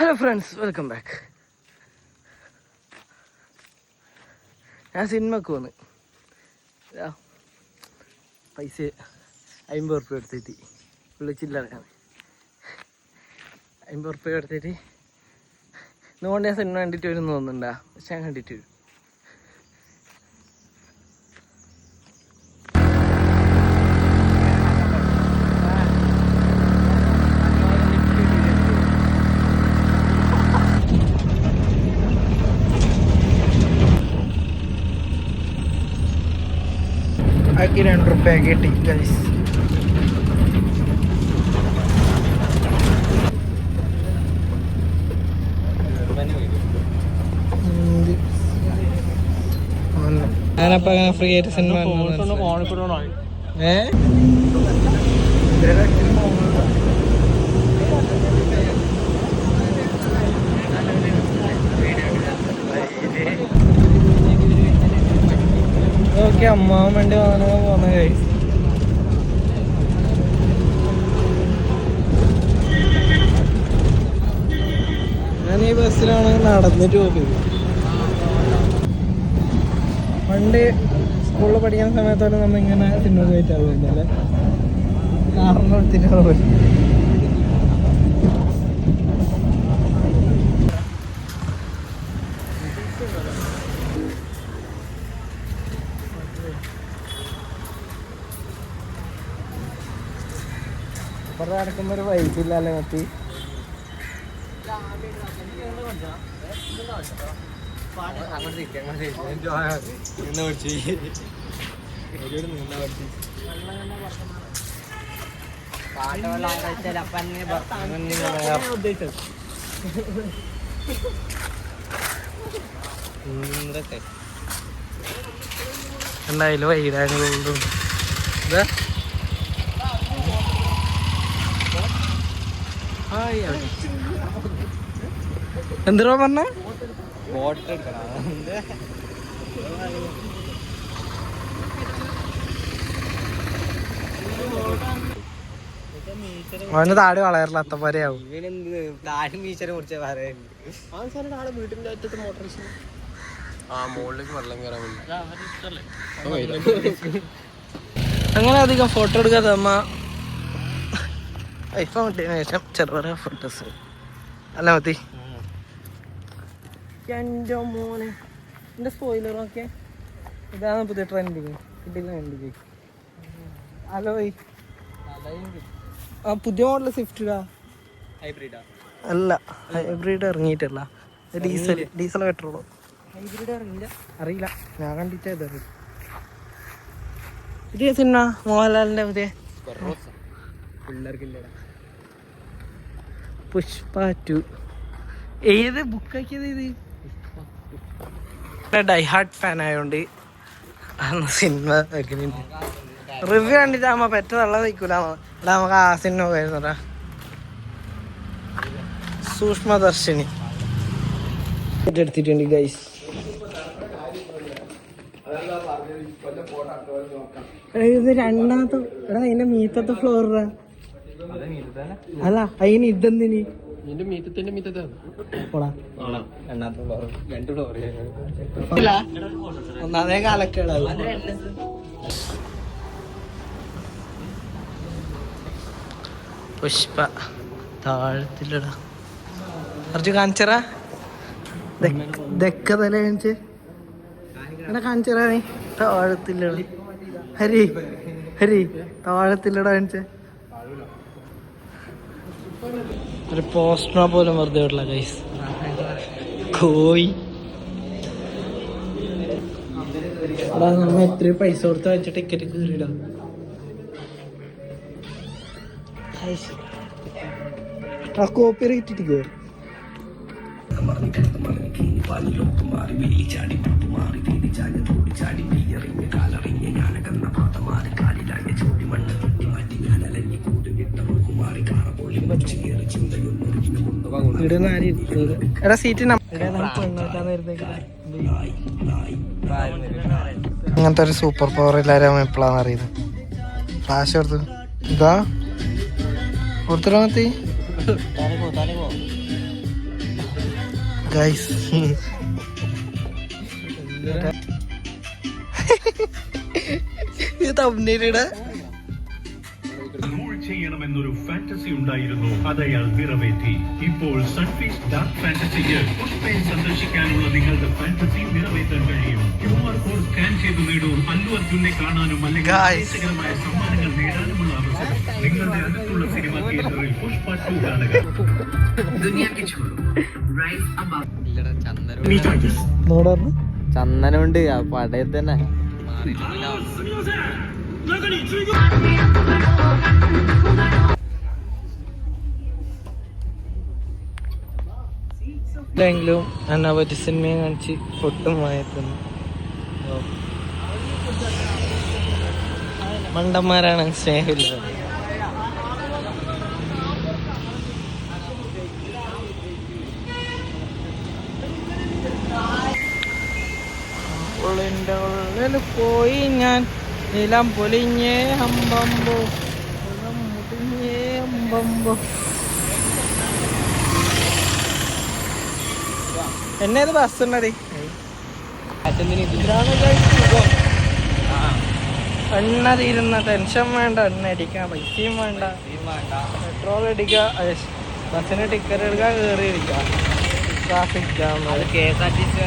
Hello friends welcome back ഞാൻ സിനിമക്ക് വന്ന് പൈസ അമ്പത് ഉറുപ്പ്യ എടുത്തിട്ട് ഉള്ളു ചില്ലറയാണ് അമ്പത് ഉറുപ്പ്യ എടുത്തിട്ട് ഇന്നുകൊണ്ട് ഞാൻ സിനിമ കണ്ടിട്ട് വരും തോന്നുന്നുണ്ടാ? പക്ഷെ ഞാൻ കണ്ടിട്ട് വരും. ആക്കി രണ്ട് റുപ്യ കിട്ടി ഗൈസ് ഞാനപ്പോ ഫ്രീ ആയിട്ട് സിനിമ ഏ? ഓക്കെ അമ്മാവൻ വേണ്ടി വാങ്ങാൻ പോന്ന കൈ ഞാൻ ഈ ബസ്സിലാണ് നടന്നിട്ട് പോകുന്നത് പണ്ട് സ്കൂളിൽ പഠിക്കുന്ന സമയത്തോടെ നമ്മൾ ഇങ്ങനെ സിനിമ കയറ്റാറുണ്ട് അല്ലേ? കാരണം എടുത്തിട്ട് പോലും അപ്പുറത്ത് നടക്കുമ്പോ ഒരു വൈകില്ലല്ലേ മത്തി. എന്തായാലും വൈകിടാൻ ഇതാ എന്തിനാ പറഞ്ഞ? അവന് താടി വളരില്ല അത്തപ്പരയാവും അങ്ങനെ അധികം ഫോട്ടോ എടുക്കാതെ അമ്മ ഐഫോൺ കിട്ടിയതിനു ശേഷം ചെറുപറ ഫോട്ടോസ് അല്ല മതി. എന്റെ മോനെ എന്റെ സ്പോയിലർ ഓക്കെ ഇതാണ് പുതിയ ട്രെൻഡിങ് കിട്ടില്ല ട്രെൻഡിങ് ഹലോ ആ പുതിയ മോഡൽ സ്വിഫ്റ്റ് ഹൈബ്രിഡാ അല്ല ഹൈബ്രിഡ് ഇറങ്ങിയിട്ടില്ല. ഡീസൽ ഡീസൽ പെട്രോളോ ഹൈബ്രിഡ് ഇറങ്ങില്ല അറിയില്ല. ഞാൻ കണ്ടിട്ടേ ഇത് പുതിയ സിനിമ മോഹൻലാലിന്റെ പുതിയ പിള്ളേർക്കില്ലടാ. പുഷ്പ ടു ഏത് ബുക്കാക്കിയത് ഇത്? ഡൈ ഹാർട്ട് ഫാൻ ആയതുകൊണ്ട് സിനിമ റിവ്യൂ കണ്ടിട്ട് അമ്മ പെറ്റ തള്ള നമുക്ക് ആ സിനിമ വരുന്നടാ സൂക്ഷ്മദർശിനി എടുത്തിട്ടുണ്ട് ഗൈസ് ഇത് രണ്ടാമത്തെ എടാ അതിന്റെ മീത്തത്തെ ഫ്ലോറാ അല്ല അതിന് ഇതെന്തിനി നിന്റെ മീറ്റത്തിന്റെ മീറ്റത്താണ് ഒന്നാമതേ കാലക്കേടാവും പുഷ്പ താഴത്തിലടാ കുറച്ച് കാണിച്ചറാ ദക്ക തല കാണിച്ച്. എന്നെ കാണിച്ചറാ നീ. താഴത്തില്ലട. ഹരി ഹരി താഴത്തില്ലടാ കാണിച്ച്. ഒരു പോസ്റ്റർ പോലും വെറുതെ വിടില്ല ഗൈസ് കോയി അതാ നമ്മ എത്ര പൈസ കൊടുത്ത് വെച്ച ടിക്കറ്റ് കയറിയിടാം കോപ്പി റേറ്റ് കയറി ഇവിടെ എടാ സീറ്റ് അങ്ങനത്തെ ഒരു സൂപ്പർ പവർ എല്ലാരും എപ്പോഴാന്ന് അറിയുന്നത് ഫ്ലാഷ് കൊടുത്തു. ഇതാ. കൊടുത്തിടാ മത്തി ഗൈസ് ഇത് തമ്മിലിടാ ചെയ്യണമെന്നൊരു ഫാന്റസി ഉണ്ടായിരുന്നു. അത് അയാൾ നിറവേറ്റി. ഇപ്പോൾ സൺഫീസ് ഡാർക്ക് ഫാന്റസിക്ക് പുഷ്പയെ സന്ദർശിക്കാനുള്ള നിങ്ങളുടെ ഫാന്റസി നിറവേറ്റാൻ കഴിയും. ക്യു ആർ കോഡ് സ്കാൻ ചെയ്ത് നേടൂ. അല്ലു അർജുനെ കാണാനും അല്ലെങ്കിൽ സമ്മാനങ്ങൾ നേടാനുമുള്ള അവസരം നിങ്ങളുടെ അടുത്തുള്ള സിനിമ തിയേറ്ററിൽ പുഷ്പ ടു കാണുക. ചന്ദനമുണ്ട്. ആ പടയിൽ തന്നെ എങ്കിലും എന്നെ പറ്റി സിനിമയും കാണിച്ച് ഒട്ടും വായത്തുന്നു. മണ്ടന്മാരാണ് സ്നേഹമില്ല പോയി ഞാൻ നിലം പൊലിഞ്ഞേ അമ്പമ്പോ. നിലം മുടിഞ്ഞേ എന്നെ എന്നേത് ബസ് സുഖം. എണ്ണ തീരുന്ന ടെൻഷൻ വേണ്ട എണ്ണ അടിക്കാം പൈസയും വേണ്ട. പെട്രോൾ അടിക്കുക ബസ്സിന് ടിക്കറ്റ് എടുക്കാൻ കയറി ഇരിക്കുക traffic jam K S R T C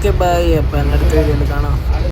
okay bye അപ്പം എന്റെ അടുത്ത വീഡിയോയിൽ കാണാം.